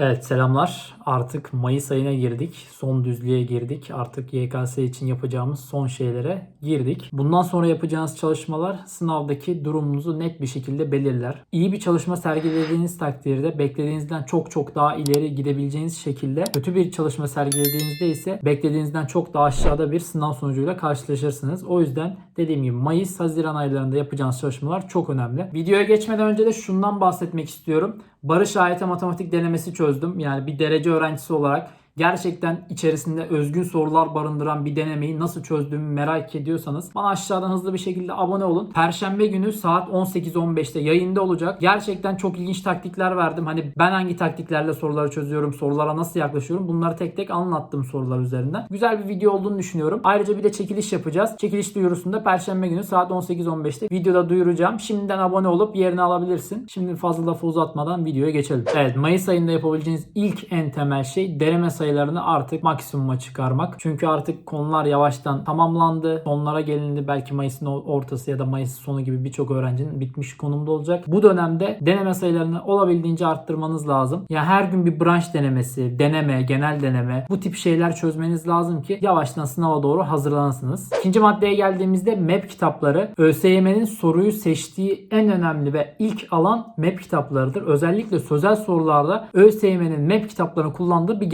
Evet selamlar. Artık Mayıs ayına girdik. Son düzlüğe girdik. Artık YKS için yapacağımız son şeylere girdik. Bundan sonra yapacağınız çalışmalar sınavdaki durumunuzu net bir şekilde belirler. İyi bir çalışma sergilediğiniz takdirde beklediğinizden çok çok daha ileri gidebileceğiniz şekilde kötü bir çalışma sergilediğinizde ise beklediğinizden çok daha aşağıda bir sınav sonucuyla karşılaşırsınız. O yüzden dediğim gibi Mayıs, Haziran aylarında yapacağınız çalışmalar çok önemli. Videoya geçmeden önce de şundan bahsetmek istiyorum. Barış AYT matematik denemesi çözdüm. Yani bir derece öğrencisi olarak gerçekten içerisinde özgün sorular barındıran bir denemeyi nasıl çözdüğümü merak ediyorsanız bana aşağıdan hızlı bir şekilde abone olun. Perşembe günü saat 18.15'te yayında olacak. Gerçekten çok ilginç taktikler verdim. Hani ben hangi taktiklerle soruları çözüyorum, sorulara nasıl yaklaşıyorum bunları tek tek anlattım sorular üzerinden. Güzel bir video olduğunu düşünüyorum. Ayrıca bir de çekiliş yapacağız. Çekiliş duyurusunu da Perşembe günü saat 18.15'te videoda duyuracağım. Şimdiden abone olup yerini alabilirsin. Şimdi fazla lafı uzatmadan videoya geçelim. Evet Mayıs ayında yapabileceğiniz ilk en temel şey deneme sayılarını artık maksimuma çıkarmak. Çünkü artık konular yavaştan tamamlandı. Sonlara gelindi. Belki Mayıs'ın ortası ya da Mayıs sonu gibi birçok öğrencinin bitmiş konumda olacak. Bu dönemde deneme sayılarını olabildiğince arttırmanız lazım. Yani her gün bir branş denemesi, deneme, genel deneme bu tip şeyler çözmeniz lazım ki yavaştan sınava doğru hazırlanasınız. İkinci maddeye geldiğimizde MEP kitapları ÖSYM'nin soruyu seçtiği en önemli ve ilk alan MEP kitaplarıdır. Özellikle sözel sorularda ÖSYM'nin MEP kitaplarını kullandığı bir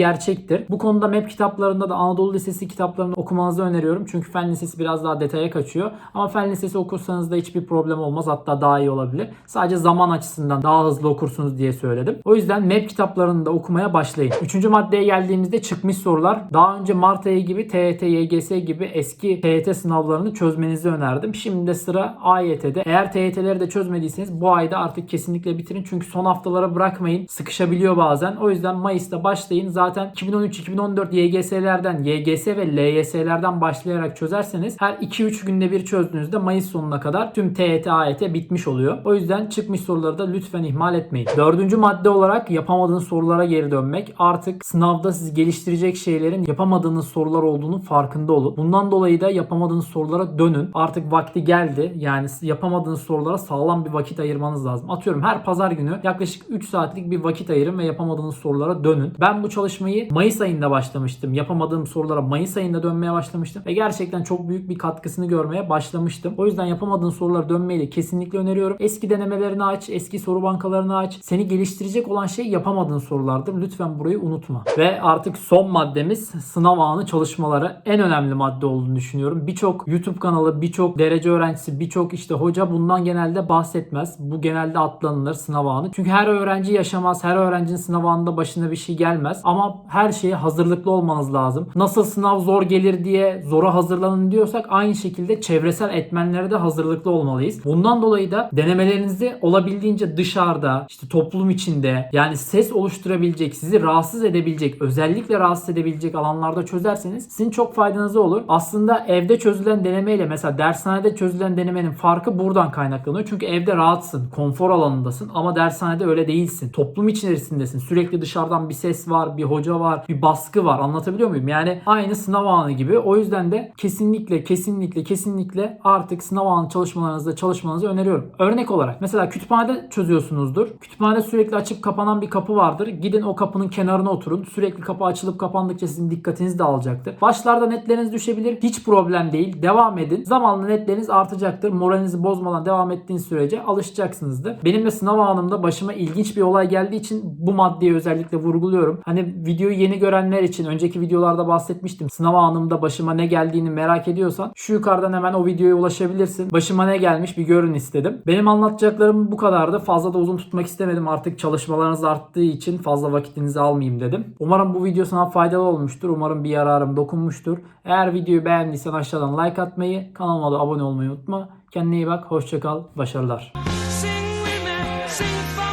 gerçektir. Bu konuda MEP kitaplarında da Anadolu Lisesi kitaplarını okumanızı öneriyorum. Çünkü Fen Lisesi biraz daha detaya kaçıyor. Ama Fen Lisesi okursanız da hiçbir problem olmaz. Hatta daha iyi olabilir. Sadece zaman açısından daha hızlı okursunuz diye söyledim. O yüzden MEP kitaplarını da okumaya başlayın. Üçüncü maddeye geldiğimizde çıkmış sorular. Daha önce Mart ayı gibi TYT, YGS gibi eski TYT sınavlarını çözmenizi önerdim. Şimdi de sıra AYT'de. Eğer TYT'leri de çözmediyseniz bu ayda artık kesinlikle bitirin. Çünkü son haftalara bırakmayın. Sıkışabiliyor bazen. O yüzden Mayıs'ta başlayın. Zaten 2013-2014 YGS'lerden, YGS ve LYS'lerden başlayarak çözerseniz her 2-3 günde bir çözdüğünüzde Mayıs sonuna kadar tüm TYT, AYT bitmiş oluyor. O yüzden çıkmış soruları da lütfen ihmal etmeyin. Dördüncü madde olarak yapamadığınız sorulara geri dönmek. Artık sınavda sizi geliştirecek şeylerin yapamadığınız sorular olduğunu farkında olun. Bundan dolayı da yapamadığınız sorulara dönün. Artık vakti geldi. Yani yapamadığınız sorulara sağlam bir vakit ayırmanız lazım. Atıyorum her pazar günü yaklaşık 3 saatlik bir vakit ayırın ve yapamadığınız sorulara dönün. Ben bu çalışmayı Mayıs ayında başlamıştım. Yapamadığım sorulara Mayıs ayında dönmeye başlamıştım. Ve gerçekten çok büyük bir katkısını görmeye başlamıştım. O yüzden yapamadığın sorulara dönmeyi de kesinlikle öneriyorum. Eski denemelerini aç, eski soru bankalarını aç. Seni geliştirecek olan şey yapamadığın sorulardır. Lütfen burayı unutma. Ve artık son maddemiz sınav anı çalışmaları. En önemli madde olduğunu düşünüyorum. Birçok YouTube kanalı, birçok derece öğrencisi, birçok işte hoca bundan genelde bahsetmez. Bu genelde atlanılır sınav anı. Çünkü her öğrenci yaşamaz. Her öğrencinin sınav anında başına bir şey gelmez. Ama her şeye hazırlıklı olmanız lazım. Nasıl sınav zor gelir diye zora hazırlanın diyorsak aynı şekilde çevresel etmenlere de hazırlıklı olmalıyız. Bundan dolayı da denemelerinizi olabildiğince dışarıda, işte toplum içinde yani ses oluşturabilecek, sizi rahatsız edebilecek, özellikle rahatsız edebilecek alanlarda çözerseniz sizin çok faydanıza olur. Aslında evde çözülen denemeyle mesela dershanede çözülen denemenin farkı buradan kaynaklanıyor. Çünkü evde rahatsın, konfor alanındasın ama dershanede öyle değilsin. Toplum içerisindesin. Sürekli dışarıdan bir ses var, bir hoca var, bir baskı var. Anlatabiliyor muyum? Yani aynı sınav anı gibi. O yüzden de kesinlikle kesinlikle kesinlikle artık sınav anı çalışmalarınızda çalışmanızı öneriyorum. Örnek olarak mesela kütüphanede çözüyorsunuzdur. Kütüphanede sürekli açıp kapanan bir kapı vardır. Gidin o kapının kenarına oturun. Sürekli kapı açılıp kapandıkça sizin dikkatinizi dağılacaktır. Başlarda netleriniz düşebilir. Hiç problem değil. Devam edin. Zamanla netleriniz artacaktır. Moralinizi bozmadan devam ettiğiniz sürece alışacaksınızdır. Benim de sınav anımda başıma ilginç bir olay geldiği için bu maddeyi özellikle vurguluyorum. Hani videoyu yeni görenler için önceki videolarda bahsetmiştim. Sınav anımda başıma ne geldiğini merak ediyorsan şu yukarıdan hemen o videoya ulaşabilirsin. Başıma ne gelmiş bir görün istedim. Benim anlatacaklarım bu kadardı. Fazla da uzun tutmak istemedim. Artık çalışmalarınız arttığı için fazla vakitinizi almayayım dedim. Umarım bu video sana faydalı olmuştur. Umarım bir yararım dokunmuştur. Eğer videoyu beğendiysen aşağıdan like atmayı, kanalıma da abone olmayı unutma. Kendine iyi bak, hoşçakal, başarılar. Sing me, sing